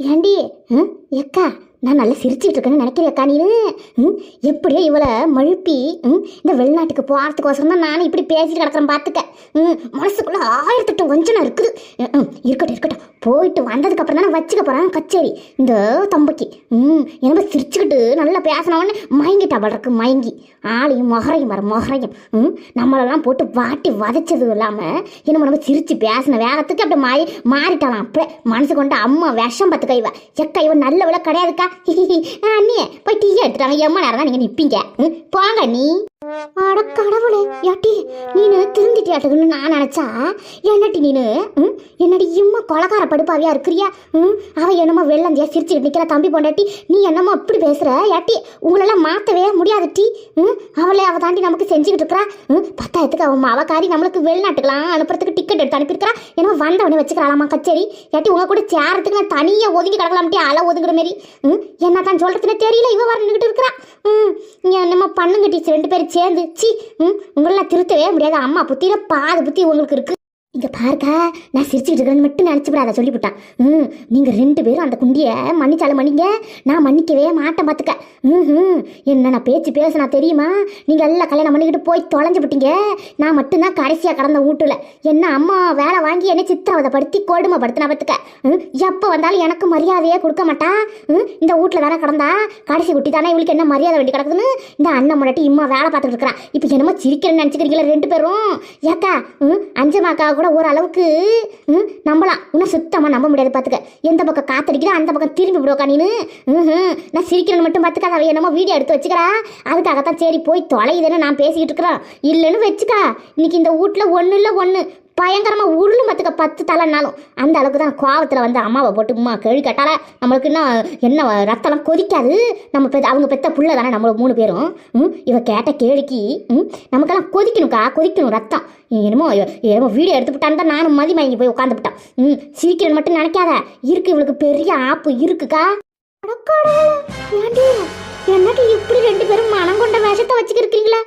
ஏண்டி? ம், எக்கா நான் நல்லா சிரிச்சிட்டு இருக்கேன்னு நினைக்கிறியக்கா நீனு? ம், எப்படியோ இவளை மழுப்பி ம், இந்த வெளிநாட்டுக்கு போகிறதுக்கோசரம் தான் நானும் இப்படி பேசிட்டு கிடக்குறேன் பார்த்துக்க ம், மனசுக்குள்ளே ஆயிரத்தெட்டு வஞ்சனம் இருக்குது. ம், இருக்கட்டும் இருக்கட்டும். போயிட்டு வந்ததுக்கு அப்புறம் தானே வச்சுக்க போகிறேன் கச்சேரி. இந்த தம்பைக்கு. ம்? என்னமோ சிரிச்சுக்கிட்டு நல்லா பேசினவொடனே மயங்கிட்டா படுறக்கு மயங்கி. ஆளையும் மொகரையும் வர மொகரையும். ம்? நம்மளெல்லாம் போட்டு வாட்டி வதைச்சது இல்லாமல் என்னமோ நம்ம சிரிச்சு பேசின வேகத்துக்கு அப்படியே மாறி மாறிட்டாலாம் அப்படியே மனசு கொண்டு அம்மா விஷம் பார்த்துக்க கைவ எக்கா இவன் நல்ல விலை கிடையாதுக்கா அண்ணியே போய் டீ எடுத்துட்டாங்க எம்மா நேரம் தான் நீங்கள் நிற்பீங்க போங்க நீ அட கடவுளே யாட்டி நீனு திருந்திட்டியாட்டுக்குன்னு நான் நினச்சா? என்னட்டி நீனு? என்னடி இம்மா கொலகார படுப்பாவியா இருக்கிறியா? ம்? அவ என்னமோ வெள்ளந்தியா சிரிச்சுட்டு நிற்கிற தம்பி பொண்டாட்டி நீ என்னமோ அப்படி பேசுற? யாட்டி உங்களெல்லாம் மாற்றவே முடியாது டி. ம்? அவளே அவ தாண்டி நமக்கு செஞ்சுக்கிட்டு இருக்கிறா. ம்? பத்தாயிரத்துக்கு அவன் மாவக்காரி நம்மளுக்கு வெளிநாட்டுக்கெல்லாம் அனுப்புறதுக்கு டிக்கெட் எடுத்து அனுப்பியிருக்கிறா. என்னமோ வந்தவனே வச்சுக்கிறாளாமா கச்சேரி. யாட்டி உங்க கூட சேரத்துக்கு நான் தனியாக ஒதுங்கி கிடக்கலாம்ட்டி அலை ஒதுங்குற மாரி. ம்? என்ன தான் சொல்கிறதுன்னு தெரியல இவ வர நின்றுட்டு இருக்கிறா. ம்? என்னமோ பண்ணுங்க டீச்சர் ரெண்டு பேரும் சேர்ந்து சி ம் உங்களெல்லாம் திருத்தவே முடியாது. அம்மா புத்தியில் பாதி புத்தி உங்களுக்கு இருக்கு. இங்க பாருக்கா நான் சிரிச்சுக்கிட்டு இருக்கிறேன்னு மட்டும் நினச்சி விடாத சொல்லிவிட்டான். ம் நீங்கள் ரெண்டு பேரும் அந்த குண்டியை மன்னிச்சாலும் மன்னிங்க. நான் மன்னிக்கவே மாட்டேன் பார்த்துக்க ம் ம் என்ன நான் பேச்சு பேசினா தெரியுமா? நீங்கள் எல்லாம் கல்யாணம் பண்ணிக்கிட்டு போய் தொலைஞ்சு விட்டீங்க. நான் மட்டும்தான் கடைசியாக கடந்த வீட்டுல. என்ன அம்மா வேலை வாங்கி என்னை சித்திரவதைப்படுத்தி கொடுமைப்படுத்தினா பார்த்துக்க ம் எப்போ வந்தாலும் எனக்கு மரியாதையே கொடுக்க மாட்டா. ம் இந்த வீட்டில் தானே கிடந்தா? கடைசி குட்டி தானே இவளுக்கு என்ன மரியாதை வேண்டி கிடக்குதுன்னு? இந்த அண்ணன் முன்னாடி இம்மா வேலை பார்த்துட்டு இருக்கிறான் இப்போ என்னமோ சிரிக்கிறேன்னு நினச்சிக்கிறீங்களா ரெண்டு பேரும். ஏக்கா ம் அஞ்சமாக்கா கூட ஓரளவுக்கு நம்பலாம். இன்னும் சுத்தமாக நம்ப முடியாது பார்த்துக்க எந்த பக்கம் காத்தடிக்கிறா அந்த பக்கம் திரும்பி விடுவோக்கா நீனு நான் சிரிக்கிறேன்னு மட்டும் பார்த்துக்க அவ என்னமோ வீடியோ எடுத்து வச்சுக்கிறா அதுக்காகத்தான் சரி போய் தொலையுதுன்னு நான் பேசிக்கிட்டு இருக்கிறேன் இல்லைன்னு வச்சுக்கா. இன்னைக்கு இந்த வீட்டில் ஒன்றும் இல்லை ஒன்று பயங்கரமாக உருளும் பார்த்துக்க பத்து தலைனாலும். அந்த அளவுக்கு தான் கோவத்தில் வந்து அம்மாவை போட்டு உமா கேள்வி கேட்டால நம்மளுக்கு இன்னும் என்ன ரத்தம்லாம் கொதிக்காது. நம்ம பெ அவங்க பெத்த புள்ள தானே நம்ம மூணு பேரும். ம் இவ கேட்ட கேள்விக்கு ம் நமக்கெல்லாம் கொதிக்கணும்க்கா கொதிக்கணும் ரத்தம். என்னமோ என்னமோ வீடியோ எடுத்துவிட்டான்னு தான் நானும் மதி வாங்கி போய் உட்காந்துவிட்டான் ம் சிரிக்கிறேன்னு மட்டும் நினைக்காத. இருக்கு இவளுக்கு பெரிய ஆப்பு இருக்குக்கா. என்னடி இப்படி ரெண்டு பேரும் மனம் கொண்ட வேஷத்தை வச்சுக்கிருக்கீங்களா?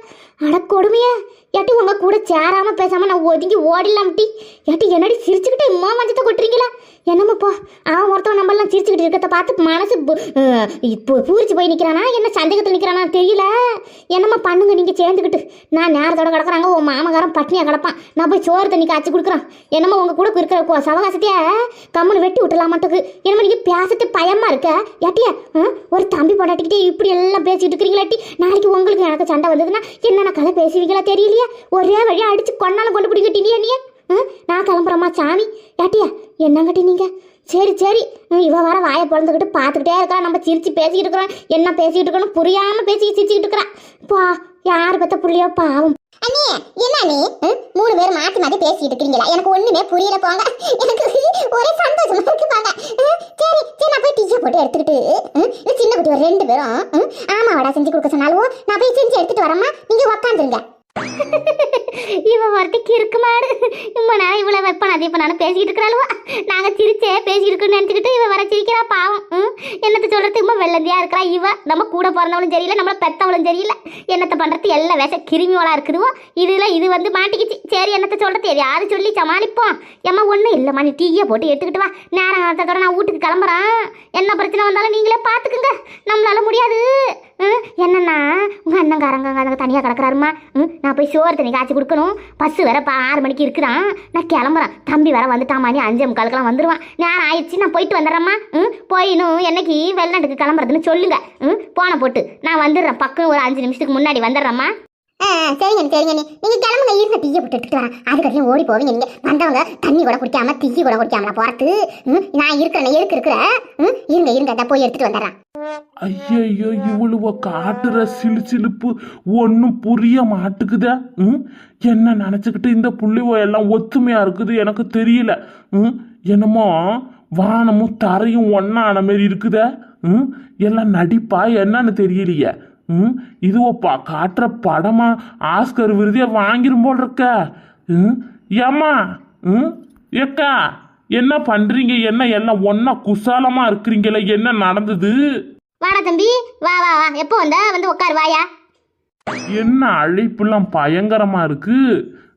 அட கொடுமையா ஏட்டி உங்க கூட சேராம பேசாம நான் ஒதுங்கி ஓடிடலாம்ட்டி ஏட்டி என்னடி சிரிச்சுக்கிட்டே இம்மா மஞ்சத்தை கொட்டுறீங்களா? என்னமோப்போ அவன் ஒருத்தவன் நம்மளாம் சிரிச்சுக்கிட்டு இருக்கிறத பார்த்து மனசு பு- இப்போ பூரிச்சு போய் நிற்கிறானா என்ன சந்தேகத்தில் நிற்கிறானா தெரியல. என்னம்மா பண்ணுங்க நீங்கள் சேர்ந்துக்கிட்டு. நான் நேரத்தோட கிடக்குறாங்க உன் மாமகாரன் பட்னியாக கிடப்பான். நான் போய் சோறு தண்ணி காய்ச்சி கொடுக்குறான். என்னமோ உங்கள் கூட இருக்கிற கோ சவகாசத்தையே கம்முன்னு வெட்டி விட்டுலாம் மாட்டோக்கு என்னமோ நீங்கள் பேசிட்டு பயமாக இருக்க? ஏட்டியா ஒரு தம்பி பொண்டாட்டிக்கிட்டே இப்படி எல்லாம் பேசிட்டு இருக்கிறீங்களாட்டி நாளைக்கு உங்களுக்கு எனக்கு சண்டை வந்ததுன்னா என்னென்ன கதை பேசுவீங்களா தெரியலையா? ஒரே வழியாக அடித்து கொண்டாலும் கொண்டு பிடிக்கிட்டீங்க நீ நான் கிளம்புறேம்மா சாமி. ஏட்டியா என்னங்கட்டி நீங்க? சரி சரி. இவ வர வாயை பிறந்துக்கிட்டு பார்த்துக்கிட்டே இருக்கா. நம்ம சிரிச்சு பேசிக்கிட்டு இருக்கிறோம். என்ன பேசிக்கிட்டு இருக்கணும் புரியாம பேசி சிரிச்சுக்கிட்டு இருக்கிறான் பா யார் பத்த புள்ளியோ பாவம். அண்ணே என்ன நீ மூணு பேரும் மாத்தி மாத்தி பேசிட்டு இருக்கீங்களா எனக்கு ஒண்ணுமே புரியல போங்க. எனக்கு ஒரே சந்தோஷமா இருக்கு பாங்க. சரி சரி நான் போய் டீச்சை போட்டு எடுத்துக்கிட்டு சின்ன குட்டி ரெண்டு பேரும் ஆமாவாடா செஞ்சு கொடுக்க சொன்னாலும் நான் போய் செஞ்சு எடுத்துட்டு வரேம்மா. நீங்க உக்காந்துருங்க. இவன் ஒருத்திக்கு இருக்கு மாடு. இம்மா நான் இவ்வளவு வைப்பேன் அது இப்ப நான் பேசிக்கிட்டு இருக்கிறாளுவா? நாங்க சிரிச்சே பேசிக்கிட்டு இருக்கோம்னு நினைச்சுக்கிட்டு இவன் வர சிரிக்கிறா பாவம். ம், என்னத்த சொல்றது? இம்மா வெள்ளந்தியா இருக்கிறா இவ. நம்ம கூட பிறந்தவளும் சரியில்லை நம்மள பெத்தவளும் சரியில்லை. என்னத்த பண்றது? எல்லா வேஷ கிருமியோலாக இருக்குதுவோ. இதுல இது வந்து மாட்டிக்கிச்சு. சரி என்னத்த சொல்றது? எதையாவது சொல்லி சமாளிப்போம். ஏம்மா ஒன்றும் இல்லைம்மா நீ டீயை போட்டு எடுத்துக்கிட்டு வா. நேரம் நான் வீட்டுக்கு கிளம்புறேன். என்ன பிரச்சனை வந்தாலும் நீங்களே பார்த்துக்குங்க. நம்மளால முடியாது. என்னன்னா உங்கள் அண்ணங்காரங்க அங்கே தனியாக கிடக்குறாருமா? ம் நான் போய் சோறு தண்ணி காய்ச்சி கொடுக்கணும். பஸ்ஸு வேற இப்போ ஆறு மணிக்கு இருக்கிறான். நான் கிளம்புறேன். தம்பி வேற வந்துட்டாமா நீ அஞ்சே முக்காலுக்கெல்லாம் வந்துடுவான் நேரம் ஆயிடுச்சு நான் போயிட்டு வந்துடுறேம்மா. ம் போயினும் என்னைக்கு வெளிநாட்டுக்கு கிளம்புறதுன்னு சொல்லுங்க. ம் போன போட்டு. நான் வந்துடுறேன். பக்கம் ஒரு அஞ்சு நிமிஷத்துக்கு முன்னாடி வந்துடுறேம்மா. ஆ, சரிங்க சரிங்க நீ நீங்க கிளம்புங்க இருந்த டீயை விட்டுட்டு வரேன். அதுக்கப்புறம் ஓடி போவீங்க நீங்கள் வந்தவங்க தண்ணி கூட குடிக்காம டீ கூட குடிக்காம போகிறது ம், நான் இருக்கிறேன் எதுக்கு இருக்கிற? ம், இருங்க இருங்க. இதை போய் எடுத்துட்டு வந்துடுறேன். ஐயோ இவ்வளவு காட்டுற சிலு சிலுப்பு. ஒன்றும் புரிய மாட்டுக்குதா. ம் என்ன நினச்சிக்கிட்டு இந்த புள்ளிவோ எல்லாம் ஒத்துமையாக இருக்குது எனக்கு தெரியல. ம் என்னமோ வானமும் தரையும் ஒன்றான மாரி இருக்குதா. ம் எல்லாம் நடிப்பா என்னன்னு தெரியலையே. ம்? இதுவோப்பா காட்டுற படமா ஆஸ்கர் விருதியை வாங்கிரும் போல் இருக்க ம்? ஏம்மா? ம்? ஏக்கா என்ன பண்றீங்க? என்ன எல்லாம் ஒன்னா குசாலமா இருக்கிறீங்களே? என்ன நடந்தது? வாடா தம்பி வா வா வா. எப்போ வந்த? வந்து உட்காரு வாயா. என்ன அழைப்புலாம் பயங்கரமா இருக்கு?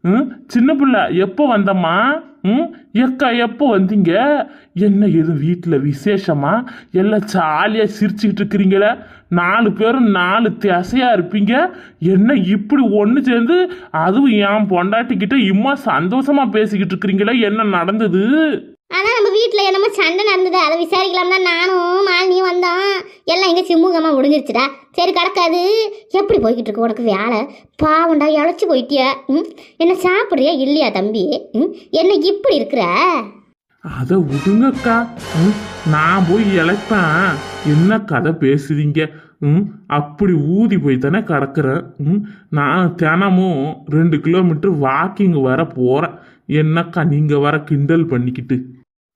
ம்? சின்ன பிள்ளை எப்போ வந்தம்மா? ம்? எக்கா எப்போ வந்தீங்க? என்ன எதுவும் வீட்டில் விசேஷமாக எல்லாம் ஜாலியாக சிரிச்சுக்கிட்டு இருக்கிறீங்களே? நாலு பேரும் நாலு திசையாக இருப்பீங்க. என்ன இப்படி ஒன்று சேர்ந்து அதுவும் என் பொண்டாட்டிக்கிட்ட இம்மா சந்தோஷமாக பேசிக்கிட்டு இருக்கிறீங்களே? என்ன நடந்தது? ஆனால் நம்ம வீட்டில் என்னமோ சண்டை நடந்தது. அதை விசாரிக்கலாம் தான் நானும் மாலினியும் வந்தோம். எல்லாம் எங்கே சிம்முகமாக முடிஞ்சிருச்சுடா. சரி கிடக்காது. எப்படி போய்கிட்டு இருக்கு உனக்கு வேலை? பாவண்டா இழைச்சி போயிட்டியா. ம்? என்ன சாப்பிட்றியா? இல்லையா தம்பி? ம்? என்ன இப்படி இருக்கிற? அதை விடுங்கக்கா. ம், நான் போய் இழைப்பேன். என்ன கதை பேசுறீங்க? ம்? அப்படி ஊதி போய் தானே கிடக்குறேன். ம்? நான் தினமும் ரெண்டு கிலோமீட்டர் வாக்கிங் வர போகிறேன் என்னக்கா நீங்கள் வர கிண்டல் பண்ணிக்கிட்டு?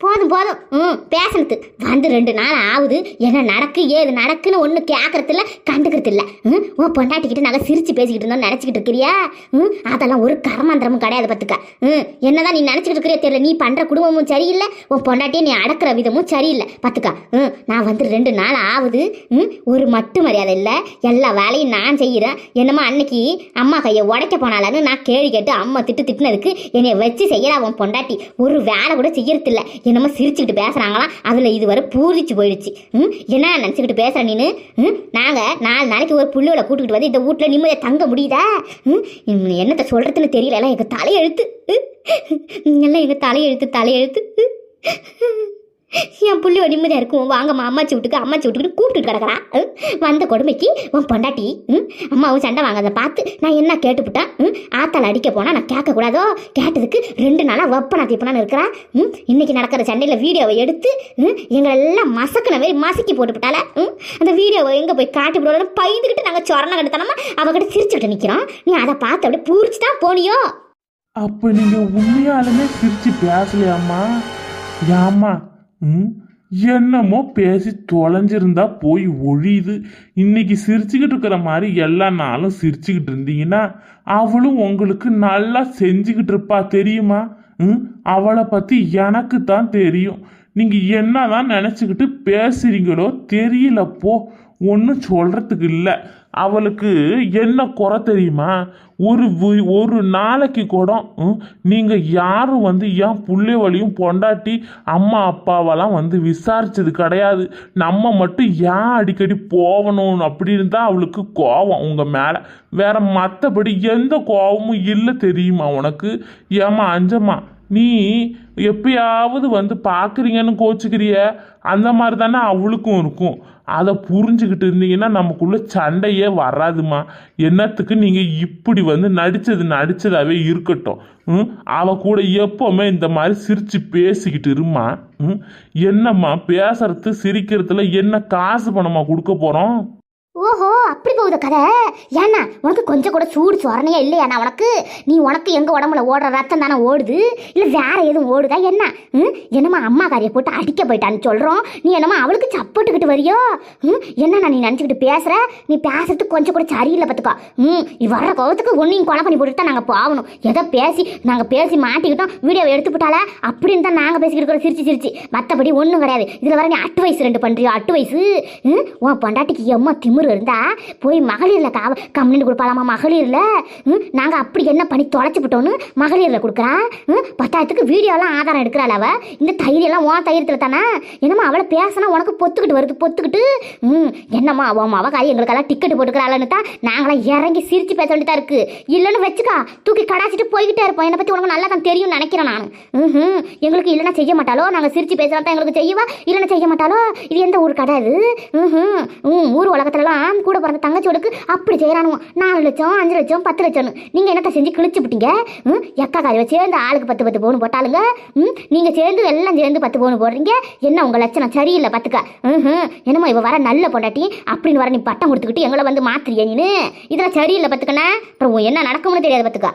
போதும் போதும். ம் பேசுனது வந்து ரெண்டு நாள் ஆகுது. என்ன நடக்கு ஏது நடக்குன்னு ஒன்றும் கேட்கறது இல்லை கண்டுக்கிறது இல்லை ம் உன் பொண்டாட்டிக்கிட்ட நாங்கள் சிரிச்சு பேசிக்கிட்டு இருந்தோம் நினச்சிக்கிட்டு இருக்கிறியா? ம் அதெல்லாம் ஒரு கரமாந்திரமும் கிடையாது பார்த்துக்க ம் என்னதான் நீ நினச்சிக்கிட்டு இருக்கிறியா தெரியல. நீ பண்ணுற குடும்பமும் சரியில்லை உன் பொண்டாட்டியை நீ அடக்கிற விதமும் சரியில்லை. பார்த்துக்க ம் நான் வந்து ரெண்டு நாள் ஆகுது. ம் ஒரு மட்டு மரியாதை இல்லை. எல்லா வேலையும் நான் செய்கிறேன் என்னமோ அன்னைக்கு அம்மா கையை உடைக்க போனாலன்னு நான் கேள்வி கேட்டு அம்மா திட்டு திட்டினதுக்கு என்னை வச்சு செய்யறா உன் பொண்டாட்டி. ஒரு வேலை கூட செய்யறதில்லை. என்னமோ சிரிச்சுக்கிட்டு பேசுகிறாங்களாம் அதில் இதுவரை பூரிச்சு போயிடுச்சு. ம்? என்ன நினச்சிக்கிட்டு பேசுகிற நீனு? ம்? நாங்கள் நாலு நாளைக்கு ஒரு புள்ளியோட கூட்டிகிட்டு வந்து இந்த வீட்டில் நிம்மதியாக தங்க முடியுதா? ம்? என்னத்த சொல்கிறதுன்னு தெரியல. எல்லாம் எங்கள் தலையெழுத்து. ம், எல்லாம் எங்கள் தலையெழுத்து தலையெழுத்து. என் புள்ளி நிம்மதியாக இருக்கும். வாங்கம்மா அம்மாச்சி வீட்டுக்கு அம்மாச்சி வீட்டுக்குன்னு கூப்பிட்டு கிடக்குறான் வந்த கொடுமைக்கு உன் பொண்டாட்டி ம்? அம்மாவும் சண்டை வாங்காத பார்த்து நான் என்ன கேட்டுவிட்டேன் ம்? ஆத்தால் அடிக்க போனால் நான் கேட்கக்கூடாதோ? கேட்டதுக்கு ரெண்டு நாளாக வெப்ப நான் தீப்பனான்னு இருக்கிறேன் ம்? இன்னைக்கு நடக்கிற சண்டையில் வீடியோவை எடுத்து ம்? எங்களெல்லாம் மசக்கின மாதிரி மசக்கி போட்டுவிட்டால ம்? அந்த வீடியோவை எங்கே போய் காட்டி விடுவோம்னு பயந்துக்கிட்டு நாங்கள் சொரண கட்டுத்தனமா அவகிட்ட சிரிச்சுக்கிட்டு நிற்கிறோம் நீ அதை பார்த்து அப்படியே பூரிச்சு தான் போனியோ? அப்போ நீங்கள் உண்மையாலுமே சிரிச்சு பேசலையாம்மா? ஏம்மா ம்? என்னமோ பேசி தொலைஞ்சிருந்தா போய் ஒழியுது. இன்னைக்கு சிரிச்சுக்கிட்டு இருக்கிற மாதிரி எல்லா நாளும் சிரிச்சுக்கிட்டு இருந்தீங்கன்னா அவளும் உங்களுக்கு நல்லா செஞ்சுக்கிட்டு இருப்பா தெரியுமா? ம்? அவளை பற்றி எனக்கு தான் தெரியும். நீங்கள் என்னதான் நினச்சிக்கிட்டு பேசுகிறீங்களோ தெரியலப்போ ஒன்றும் சொல்கிறதுக்கு இல்லை. அவளுக்கு என்ன குறை தெரியுமா? ஒரு ஒரு நாளைக்கு கூட நீங்கள் யாரும் வந்து ஏன் புள்ளை வழியும் பொண்டாட்டி அம்மா அப்பாவெல்லாம் வந்து விசாரிச்சது கிடையாது. நம்ம மட்டும் ஏன் அடிக்கடி போகணும் அப்படின்னு தான் அவளுக்கு கோவம் உங்கள் மேலே. வேற மற்றபடி எந்த கோவமும் இல்லை தெரியுமா உனக்கு? ஏம்மா அஞ்சம்மா நீ எப்பயாவது வந்து பார்க்குறீங்கன்னு கோச்சுக்கிறிய அந்த மாதிரி தானே அவளுக்கும் இருக்கும். அதை புரிஞ்சுக்கிட்டு இருந்தீங்கன்னா நமக்குள்ளே சண்டையே வராதுமா. என்னத்துக்கு நீங்கள் இப்படி வந்து நடித்தது நடித்ததாகவே இருக்கட்டும். ம்? அவள் கூட எப்போவுமே இந்த மாதிரி சிரித்து பேசிக்கிட்டு இருமா ம்? என்னம்மா பேசுறது சிரிக்கிறதுல என்ன காசு பணமாக கொடுக்க போகிறோம் ஓஹோ அப்படி போகுது கதை. ஏன்னா உனக்கு கொஞ்சம் கூட சூடு சொரணையா இல்லையாண்ணா உனக்கு? நீ உனக்கு எங்கள் உடம்புல ஓடுற ரத்தம் தானே ஓடுது? இல்லை வேற எதுவும் ஓடுதா என்ன? ம்? என்னம்மா அம்மா காரியை போட்டு அடிக்க போயிட்டான்னு சொல்கிறோம் நீ என்னம்மா அவளுக்கு சப்போட்டுக்கிட்டு வரியோ? ம்? என்னண்ணா நீ நினச்சிக்கிட்டு பேசுகிற நீ பேசுறது கொஞ்சம் கூட சரியில்லை பார்த்துக்கோ. ம் நீ வர்ற கோவத்துக்கு ஒன்றையும் கொலை பண்ணி போட்டுட்டு தான் நாங்கள் போகணும். ஏதோ பேசி நாங்கள் பேசி மாட்டிக்கிட்டோம் வீடியோவை எடுத்து போட்டால அப்படின்னு தான் நாங்கள் பேசிக்கிட்டு இருக்கிறோம் சிரிச்சு சிரிச்சு. மற்றபடி ஒன்றும் கிடையாது. இதில் வர நீ அட்டு வயசு ரெண்டு பண்ணுறியோ அட்டு வயசு ம்? உன் பொண்டாட்டிக்கு எம்மா திமிரு இருந்தா போய் மகளிரில் காவ கம்ப்ளைண்ட் கொடுப்பாலாமா மகளிரில்? ம்? நாங்கள் அப்படி என்ன பண்ணி தொலைச்சி விட்டோன்னு மகளிரில் கொடுக்குறா? ம்? பத்தாயிரத்துக்கு வீடியோலாம் ஆதாரம் எடுக்கிறாள் அவ. இந்த தைரியெல்லாம் உன் தைரியத்தில் தானே? என்னம்மா அவளை பேசினா உனக்கு பொத்துக்கிட்டு வருது பொத்துக்கிட்டு? ம்? என்னம்மா அவன் அவள் காய் எங்களுக்கெல்லாம் டிக்கெட் போட்டுக்கிறாள்னு தான் நாங்களாம் இறங்கி சிரிச்சு பேச வேண்டியதாக இருக்கு. இல்லைன்னு வச்சுக்கா தூக்கி கடாச்சிட்டு போய்கிட்டே இருப்போம். என்னை பற்றி உனக்கு நல்லா தான் தெரியும்னு நினைக்கிறேன் நான். ம் எங்களுக்கு இல்லைன்னா செய்ய மாட்டாலோ நாங்கள் சிரிச்சு பேசுகிறோம் தான் எங்களுக்கு செய்யவா? இல்லைன்னா செய்ய மாட்டாலோ இது எந்த ஊர் கடை அது? ம் ம் ஊர் உலகத்துலலாம் கூட பிறந்த தங்கச்சோடுக்கு அப்படி செய்கிறானுவோம் நாலு லட்சம் அஞ்சு லட்சம் பத்து லட்சம்னு. நீங்கள் என்னத்த செஞ்சு கிழிச்சு விட்டீங்க? ம்? எக்கா காரியவை சேர்ந்து ஆளுக்கு பத்து பத்து பவுன் போட்டாலுங்க ம்? நீங்கள் சேர்ந்து எல்லாம் சேர்ந்து பத்து பவுன் போடுறீங்க. என்ன உங்கள் லட்சணம் சரியில்லை பார்த்துக்க ம் என்னமோ இவ வர நல்ல பொண்டாட்டி அப்படின்னு வர நீ பட்டம் கொடுத்துக்கிட்டு எங்களை வந்து மாத்திரியே நீனு. இதெல்லாம் சரியில்லை பத்துக்கண்ணா. அப்புறம் உன் என்ன நடக்கும்னு தெரியாது பத்துக்கா.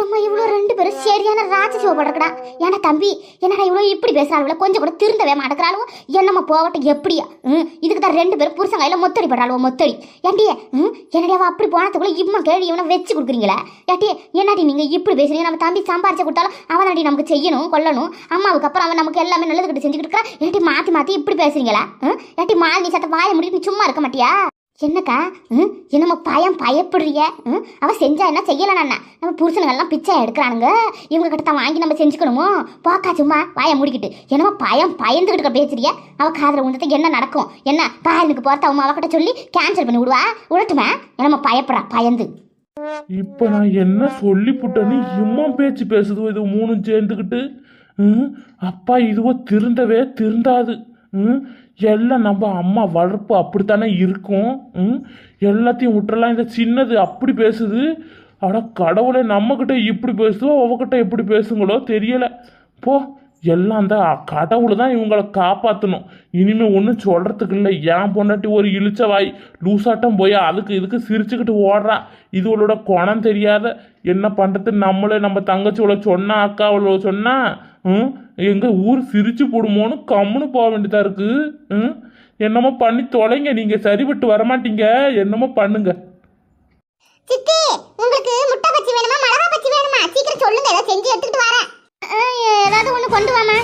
ஏம்மா இவ்வளோ ரெண்டு பேரும் சரியான ராட்சசிவ படுறக்கடா. ஏன்னா தம்பி என்னடா இவ்வளோ இப்படி பேசுறாளுவல கொஞ்சம் கூட திருந்தவே மாட்டேங்கிறாளுவோ? என்னம்மா போகட்டும் எப்படியா? ம் இதுக்கு தான் ரெண்டு பேரும் புருஷன் கையில் மொத்தடி படுறாளுவோ மொத்தடி? ஏண்டியே ம் என்னடியாவா அப்படி போனதுக்குள்ளே இம்மா கேள்வி இவனை வச்சு கொடுக்குறீங்களா? ஏட்டி என்னடி நீங்கள் இப்படி பேசுறீங்க? நம்ம தம்பி சம்பாரிச்சு கொடுத்தாலும் அவனாடி நமக்கு செய்யணும் கொல்லணும். அம்மாவுக்கு அப்புறம் அவன் நமக்கு எல்லாமே நல்லது கிட்ட செஞ்சுக்கிட்டு இருக்கா. ஏட்டி மாற்றி மாற்றி இப்படி பேசுறீங்களா? ம் ஏட்டி மாலினி சத்த வாயை முடிட்டு சும்மா இருக்க மாட்டியா? என்னக்கா? ம்? என்னமோ பயம் பயப்படுறிய? ம்? அவ செஞ்சா என்ன செய்யலாம் நம்ம புருஷனுங்கெல்லாம் பிச்சை எடுக்கிறானுங்க. இவங்க கிட்ட தான் வாங்கி நம்ம செஞ்சுக்கணுமோ? போக்கா சும்மா வாயை முடிக்கிட்டு. என்னமோ பயம் பயந்துக்கிட்டு பேசுறிய? அவ காதில் உண்டது என்ன நடக்கும்? என்ன? பாயனுக்கு போகிறத அவங்க அவகிட்ட சொல்லி கேன்சல் பண்ணி விடுவா? விடட்டுமா? என்னமோ பயப்படுறா? பயந்து. இப்ப நான் என்ன சொல்லிப்புட்டேன்னு இம்மா பேச்சு பேசுது இது மூணும் சேர்ந்துக்கிட்டு ம், அப்பா இதுவோ திருந்தவே திருந்தாது. ம், எல்லாம் நம்ம அம்மா வளர்ப்பு அப்படித்தானே இருக்கும்? ம், எல்லாத்தையும் விட்டுறலாம். இந்த சின்னது அப்படி பேசுது. ஆனால் கடவுளை நம்மக்கிட்ட இப்படி பேசுதோ அவகிட்ட எப்படி பேசுங்களோ தெரியலை. போ எல்லாம் தான் கடவுள் தான் இவங்களை காப்பாற்றணும் இனிமேல் ஒன்றும் சொல்கிறதுக்கு இல்லை. ஏன் பொண்டாட்டி ஒரு இழிச்ச வாய். லூசாட்டம் போய் அதுக்கு இதுக்கு சிரிச்சுக்கிட்டு ஓடுறா. இதுவளோட குணம் தெரியாத. என்ன பண்ணுறது நம்மளே நம்ம தங்கச்சியோட சொன்னா அக்கா இவ்வளோ சொன்னால் எங்கள் ஊர் சிரிச்சு போடுமோன்னு கம்முன்னு போக வேண்டியதாக இருக்கு. ம்? என்னமோ பண்ணி தொலைங்க. நீங்கள் சரிபட்டு வரமாட்டீங்க. என்னமோ பண்ணுங்க. சித்தி உங்களுக்கு முட்டை பச்சி வேணுமா? மிளகா பச்சி வேணுமா? சீக்கிரம் சொல்லுங்க. ஏதோ செஞ்சு எடுத்துட்டு வரேன். ஏதாவது ஒன்று கொண்டு வாமா.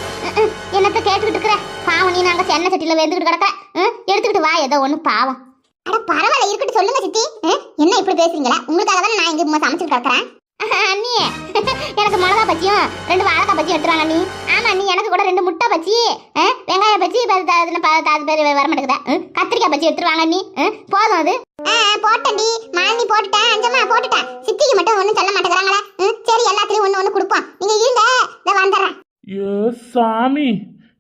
என்னத்த கேட்டுக்கிட்டு இருக்கிற? பாவம் நீ நாங்கள் சென்னை சட்டியில் வெந்துக்கிட்டு கிடக்க. ம், எடுத்துக்கிட்டு வா. ஏதோ ஒன்று பாவம். அட பரவாயில்ல. இருக்கட்டும். சொல்லுங்க சித்தி. என்ன இப்படி பேசுறீங்களா? உங்களுக்காக தானே நான் இங்க சமைச்சு கிடக்குறேன். அண்ணி எனக்கு மிளகா பச்சியும் ரெண்டு வாழைக்காய் பச்சியும் எடுத்துருவாங்க அண்ணி ஆமா அண்ணி எனக்கு கூட ரெண்டு முட்டை பச்சி வெங்காய பச்சி அது- பேர் வர மாட்டேங்குதா கத்திரிக்காய் பச்சி எடுத்துருவாங்க அண்ணி போதும் அது. போட்டேன்டி. மாலினி போட்டுட்டேன். அஞ்சம்மா போட்டுட்டேன். சித்திக்கு மட்டும் ஒன்றும் சொல்ல மாட்டேங்கிறாங்களே சரி எல்லாத்துலயும் ஒன்று ஒன்று கொடுப்போம். நீங்க இருங்க இதை வந்துடுறேன். ஏ சாமி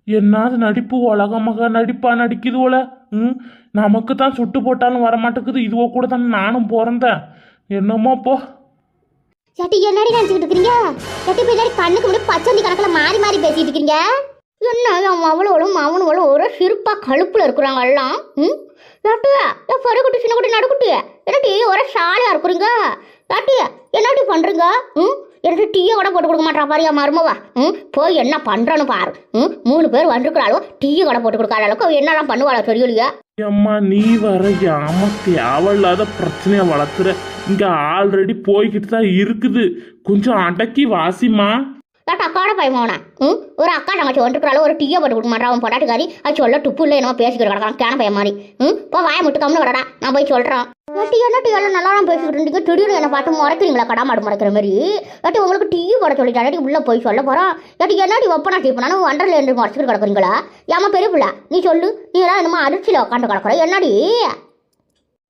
என்னது நடிப்பு? உலகமாக நடிப்பா நடிக்குது போல ம் நமக்கு தான் சுட்டு போட்டாலும் வரமாட்டேங்குது. இதுவோ கூட தான் நானும் பிறந்தேன். என்னமோ போ. ஏட்டி என்னடி நினச்சிக்கிட்டு இருக்கிறீங்க ஏட்டி பின்னாடி கண்ணுக்கு முன்னாடி பச்சந்தி கணக்கில் மாறி மாறி பேசிட்டு இருக்கீங்க? என்ன அவன் அவளோளும் அவனும் ஒரு சிறுப்பாக கழுப்பில் இருக்கிறாங்க எல்லாம்? ம்? ஏட்டி என் பருகுட்டி சின்ன குட்டி நடுக்குட்டி என்னட்டி ஒரே சாலையாக இருக்கிறீங்க? ஏட்டி என்னடி பண்ணுறீங்க ம்? எனக்கு டீயை கூட போட்டு கொடுக்க மாட்டா பாரு என் மருமவா. ம்? போய் என்ன பண்றேன்னு பாரு. ம்? மூணு பேர் வந்துருக்கிறாளோ டீயை கூட போட்டு கொடுக்காத அளவுக்கு என்னெல்லாம் பண்ணுவாளோ தெரியலையா. அம்மா நீ வர ஏமா தேவையில்லாத பிரச்சனையை வளர்த்துற. இங்க ஆல்ரெடி போய்கிட்டு தான் இருக்குது. கொஞ்சம் அடக்கி வாசிமா ஏட்டா அக்காட பயமாவனா ம்? ஒரு அக்கா தங்கச்சி வந்துருக்கிறாளோ ஒரு டீயை போட்டு கொடுக்க மாட்டா அவன் பொட்டாட்டுக்காரி அது சொல்ல துப்பு இல்லை என்னமோ பேசிக்கிட்டு கிடக்கான் கேன பையன் மாதிரி. ம்? இப்போ வாய முட்டு வரடா நான் போய் சொல்கிறேன் ஏட்டி என்ன டீ எல்லாம் நல்லா தான் பேசிக்கிட்டு இருந்தீங்க? திடீர்னு என்னை பார்த்து முறைக்கிறீங்களா? கடா மாடு முறைக்கிற மாதிரி? ஏட்டி உங்களுக்கு டீ போட சொல்லிட்டாடி உள்ளே போய் சொல்ல போகிறோம் ஏட்டி என்னடி ஒப்பனா டீ பண்ணாலும் ஒன்றரை இருந்து முறைச்சிக்கிட்டு கிடக்குறீங்களா? ஏமா பெரிய பிள்ளை நீ சொல்லு. நீ எல்லாம் என்னமோ அதிர்ச்சியில் உட்காந்து கிடக்குற. என்னடி?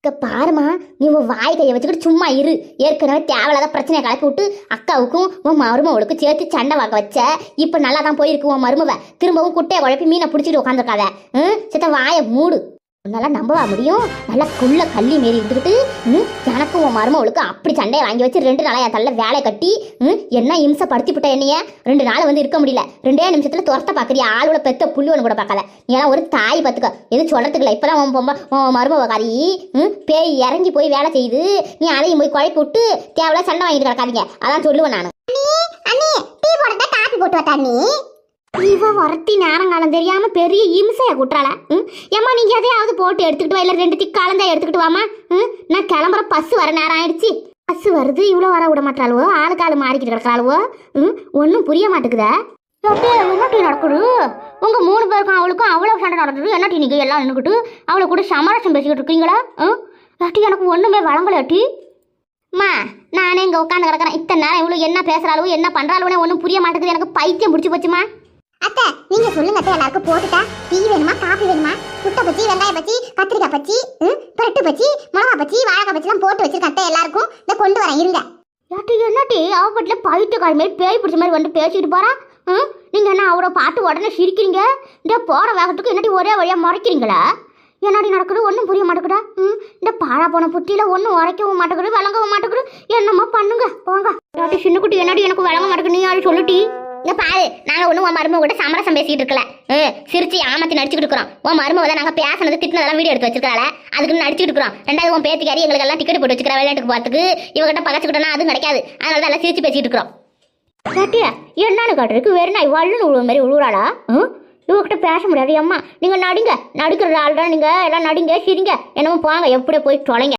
இங்க பாருமா நீ உன் வாய் கையை வச்சுக்கிட்டு சும்மா இரு. ஏற்கனவே தேவையில்லாத பிரச்சனையை கலக்கி விட்டு அக்காவுக்கும் உன் மருமவளுக்கும் சேர்த்து சண்டை வாங்க வச்ச. இப்போ நல்லா தான் போயிருக்கு உன் மருமவை. திரும்பவும் குட்டையை குழப்பி மீனை பிடிச்சிட்டு உட்காந்துருக்காத ம்? சித்த வாயை மூடு. உன்னால நம்பவா முடியும்? நல்லா குள்ள கள்ளி மாரி இருந்துக்கிட்டு ம் எனக்கும் உன் அவளுக்கு அப்படி சண்டையை வாங்கி வச்சு ரெண்டு நாளாக என் தள்ள வேலை கட்டி ம் என்ன இம்சை படுத்தி விட்ட என்னைய? ரெண்டு நாள் வந்து இருக்க முடியல. ரெண்டே நிமிஷத்தில் துரத்த பார்க்குறியா ஆளோட பெத்த புல்லு ஒன்று கூட பார்க்காத. நீ எல்லாம் ஒரு தாய் பார்த்துக்க. எதுவும் சொல்கிறதுக்குல இல்லை. இப்பதான் உன் பொம்ப உன் மருமவக்காரி ம் பேய் இறங்கி போய் வேலை செய்யுது. நீ அதையும் போய் குழப்பி விட்டு தேவையில்ல சண்டை வாங்கிட்டு கிடக்காதீங்க. அதான் சொல்லுவேன் நான். அண்ணி டீ காப்பி போட்டு நீ இவ வரட்டி நேரங்காலம் தெரியாம பெரிய இம்சைய குற்றால ம்? ஏம்மா நீங்க எதையாவது போட்டு எடுத்துக்கிட்டு வா இல்ல ரெண்டு திக்காலம் கலந்தா எடுத்துக்கிட்டு வாமா ம்? நான் கிளம்புற பஸ் வர நேரம் ஆயிடுச்சு. பஸ் வருது இவ்வளோ வர விட மாட்டாளுவோ? ஆளுக்கு ஆள் மாறிக்கிட்டு கிடக்குறாளுவோ? ம்? ஒன்றும் புரிய மாட்டேங்குதா. என்னட்டி நடக்குது? உங்க மூணு பேருக்கும் அவளுக்கும் அவ்வளோ சண்டை நடக்குது என்னட்டி நீங்க எல்லாம் நின்றுக்கிட்டு அவளை கூட சமரசம் பேசிக்கிட்டு இருக்கீங்களா ம்? அட்டி எனக்கு ஒண்ணுமே வழங்கலாட்டி அம்மா நானே இங்கே உட்காந்து கிடக்குறேன். இத்தனை நேரம் இவ்வளோ என்ன பேசுறாளோ என்ன பண்றாளோன்னு ஒன்றும் புரிய மாட்டேங்குது. எனக்கு பைத்தியம் பிடிச்சி போச்சுமா. அத்தை நீங்க சொல்லுங்க அத்தை எல்லாருக்கும் போட்டுட்டா? டீ வேணுமா காபி வேணுமா? முட்டை பச்சி வெங்காய பச்சி கத்திரிக்காய் பச்சி ம், பச்சி மிளகா பச்சி வாழைக்காய் பச்சிலாம் போட்டு வச்சிருக்கேன் அத்தை எல்லாருக்கும். இதை கொண்டு வரேன் இருங்க. யாட்டி என்னட்டி அவ பட்டில பைத்தியக்காரி மாதிரி பேய் பிடிச்ச மாதிரி வந்து பேசிட்டு போறா. ம் நீங்க என்ன அவரை பார்த்து உடனே சிரிக்கிறீங்க? இந்த போற வேகத்துக்கு என்னட்டி ஒரே வழியா மறைக்கிறீங்களா? என்னடி நடக்குது? ஒன்றும் புரிய மாட்டேங்குதா? ம் இந்த பாழா போன புட்டியில ஒன்றும் உரைக்கவும் மாட்டேங்குது விளங்கவும் மாட்டேங்குது. என்னம்மா பண்ணுங்க? போங்க. யாட்டி சின்ன குட்டி என்னடி எனக்கு விளங்க மாட்டேங்குது? நீ யாரும் சொல்லிட்டி இந்த பாரு நாங்க ஒன்றும் உன் மருமக கூட சமரசம் பேசிட்டு இருக்கல. சிரிச்சு ஆமத்தி நடிச்சுக்கிட்டு இருக்கிறோம். உன் மருமக தான் நாங்க பேசினது திட்டினதெல்லாம் வீடியோ எடுத்து வச்சிருக்காள. அதுக்கு நடிச்சுட்டு இருக்கிறோம். ரெண்டாவது உன் பேத்திக்காரி எங்களுக்கு எல்லாம் டிக்கெட் போட்டு வச்சுக்கிற விளையாட்டுக்கு பார்த்துக்கு இவகிட்ட பகச்சுக்கிட்டோம்னா அதுவும் கிடைக்காது. அதனால தான் எல்லாம் சிரிச்சு பேசிட்டு இருக்கிறோம். கேட்டியா என்னன்னு காட்டுறதுக்கு வெறும் நாய் வள்ளுன்னு உழுவ மாதிரி உழுவுறாளா? ம்? இவகிட்ட பேச முடியாது அம்மா. நீங்கள் நடிங்க நடிக்கிற ஆள் நீங்க. நீங்கள் எல்லாம் நடிங்க சிரிங்க. என்னமோ போங்க எப்படியோ போய் தொலைங்க.